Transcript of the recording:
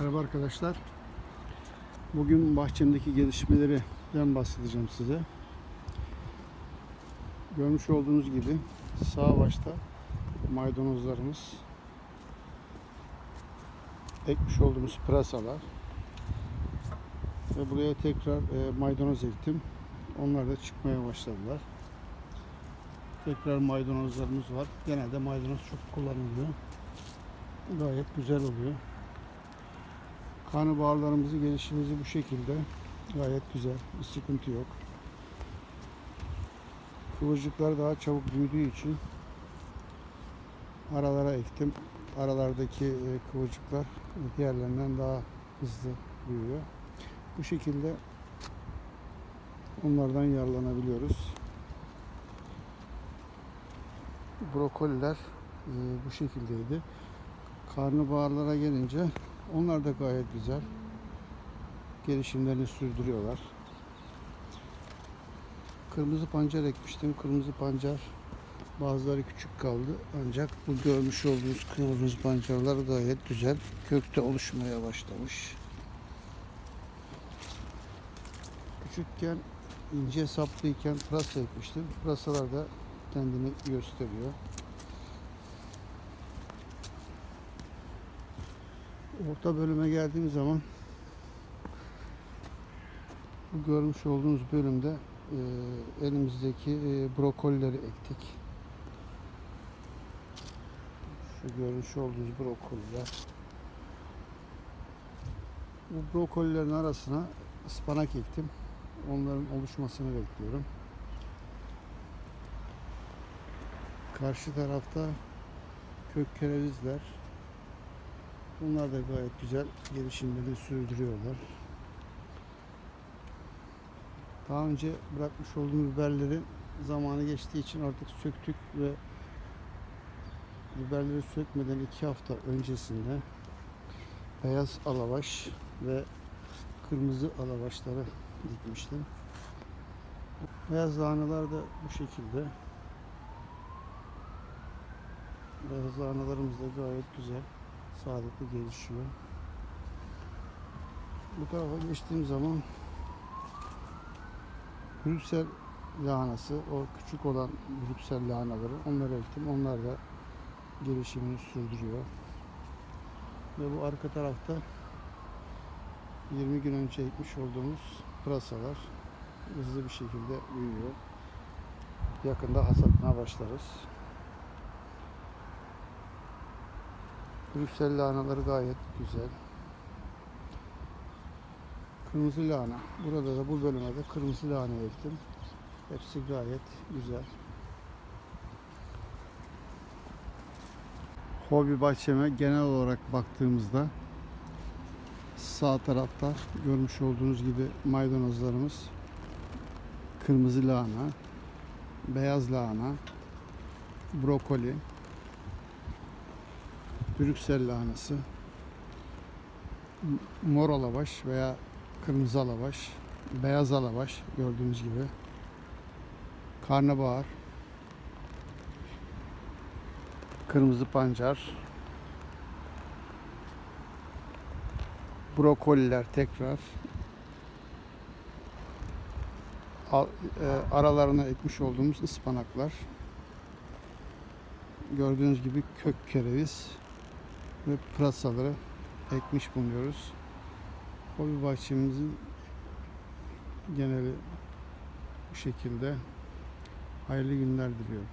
Merhaba arkadaşlar. Bugün bahçemdeki gelişmelerden bahsedeceğim size. Görmüş olduğunuz gibi sağ başta maydanozlarımız, ekmiş olduğumuz pırasalar ve buraya tekrar e, maydanoz ektim. Onlar da çıkmaya başladılar. Tekrar maydanozlarımız var. Genelde maydanoz çok kullanılıyor. Gayet güzel oluyor. Karnabaharlarımızı gelişimizi bu şekilde gayet güzel. Bir sıkıntı yok. Kıvırcıklar daha çabuk büyüdüğü için aralara ektim. Aralardaki e, kıvırcıklar diğerlerinden daha hızlı büyüyor. Bu şekilde onlardan yararlanabiliyoruz. Brokoliler e, bu şekildeydi. Karnabaharlara gelince onlar da gayet güzel. Gelişimlerini sürdürüyorlar. Kırmızı pancar ekmiştim. Kırmızı pancar bazıları küçük kaldı. Ancak bu görmüş olduğunuz kırmızı pancarlar gayet güzel. Kökte oluşmaya başlamış. Küçükken ince saplıyken pırasa ekmiştim. Pırasalar da kendini gösteriyor. Orta bölüme geldiğim zaman bu görmüş olduğunuz bölümde e, elimizdeki e, brokolileri ektik. Şu görmüş olduğunuz brokoliler. Bu brokolilerin arasına ıspanak ektim. Onların oluşmasını bekliyorum. Karşı tarafta kök kerevizler, Bunlar da gayet güzel gelişimlerini sürdürüyorlar. Daha önce bırakmış olduğum biberlerin zamanı geçtiği için artık söktük ve biberleri sökmeden iki hafta öncesinde beyaz alavaş ve kırmızı alavaşları dikmiştim. Beyaz lahanalar da bu şekilde. Beyaz lahanalarımız da gayet güzel sağlıklı gelişiyor. Bu tarafa geçtiğim zaman Brüksel lahanası, o küçük olan Brüksel lahanaları onları ektim. Onlar da gelişimini sürdürüyor. Ve bu arka tarafta 20 gün önce ekmiş olduğumuz pırasalar hızlı bir şekilde büyüyor. Yakında hasatına başlarız. Brüksel lahanaları gayet güzel. Kırmızı lahana. Burada da bu bölüme de kırmızı lahana ektim. Hepsi gayet güzel. Hobi bahçeme genel olarak baktığımızda sağ tarafta görmüş olduğunuz gibi maydanozlarımız kırmızı lahana, beyaz lahana, brokoli, Brüksel lahanası, mor alabaş veya kırmızı alabaş, beyaz alabaş gördüğünüz gibi, karnabahar, kırmızı pancar, brokoliler tekrar e, aralarına ekmiş olduğumuz ıspanaklar gördüğünüz gibi kök kereviz ve pırasaları ekmiş bulunuyoruz. Hobi bahçemizin geneli bu şekilde. Hayırlı günler diliyorum.